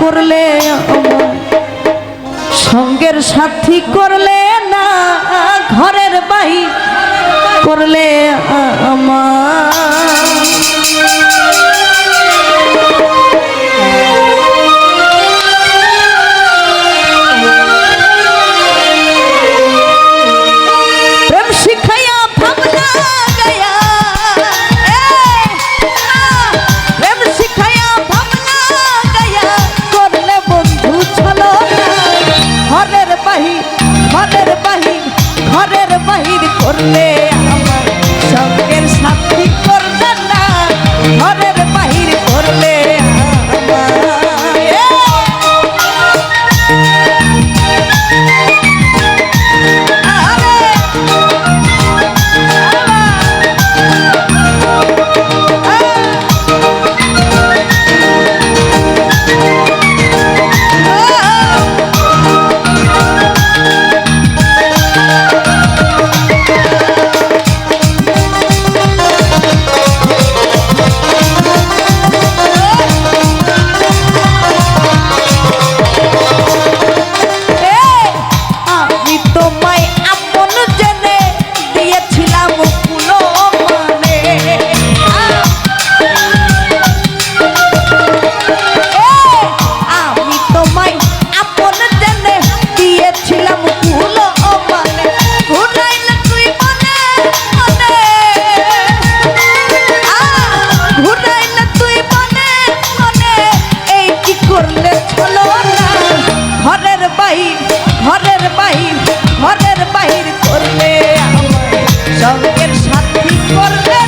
করলে সঙ্গের সাথী করলে না ঘরের বাহি করলে আমার? ঘরের বাহির ঘরের বাহির করলে আমার সঙ্গের সাথী করলে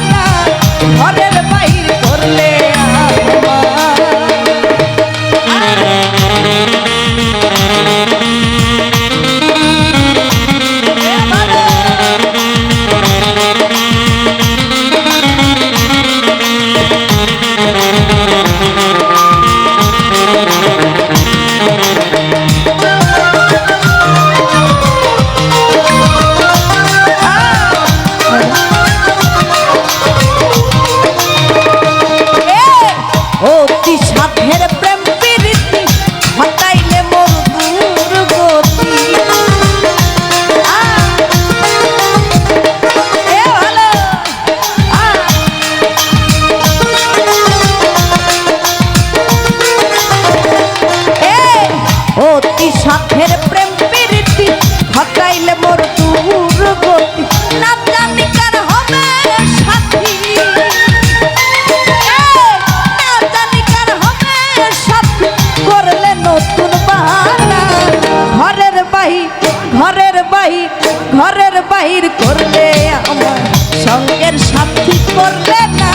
ঘরের বাহির ঘরের বাহির করলে আমার সঙ্গের সাথী করবে না।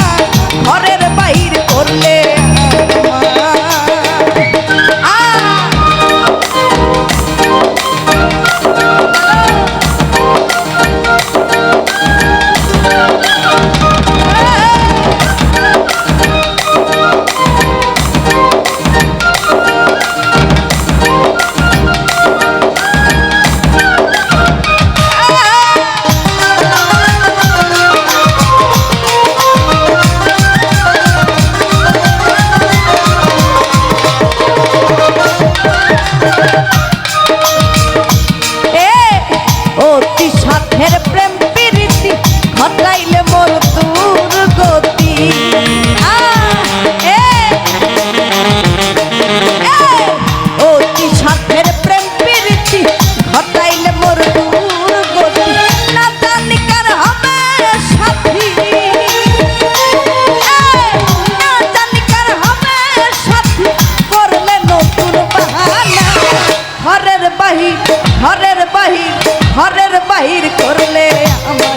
ঘরের বাহির অতি সাথের প্রেম বাহির করলে আমার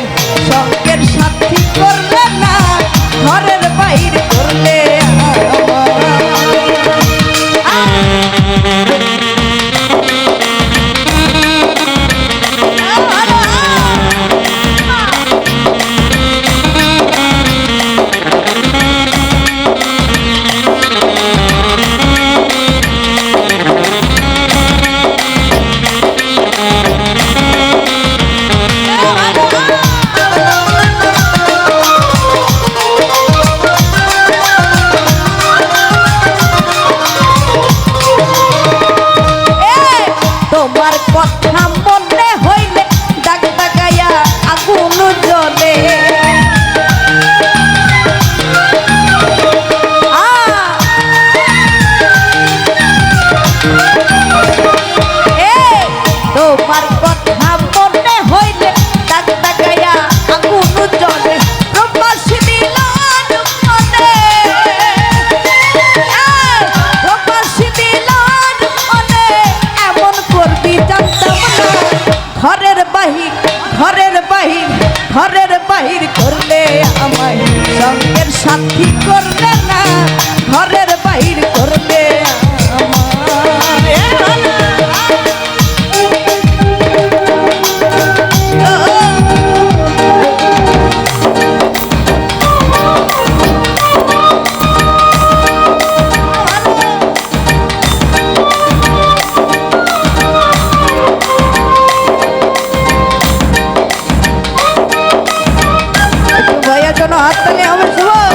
ঘরের বাহির করলে আমায় সঙ্গের সাথী জন্য হাততালি হবে শুভ।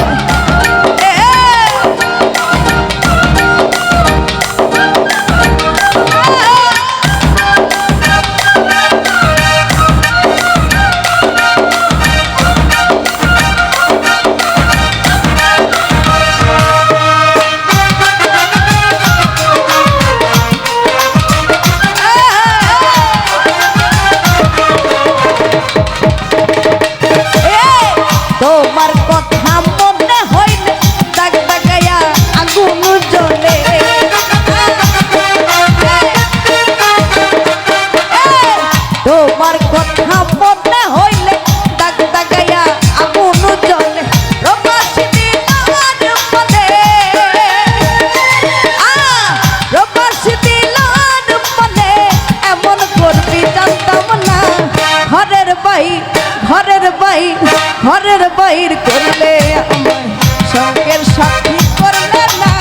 ঘরের বাইর করলে আমার সঙ্গের সাক্ষী করলে না।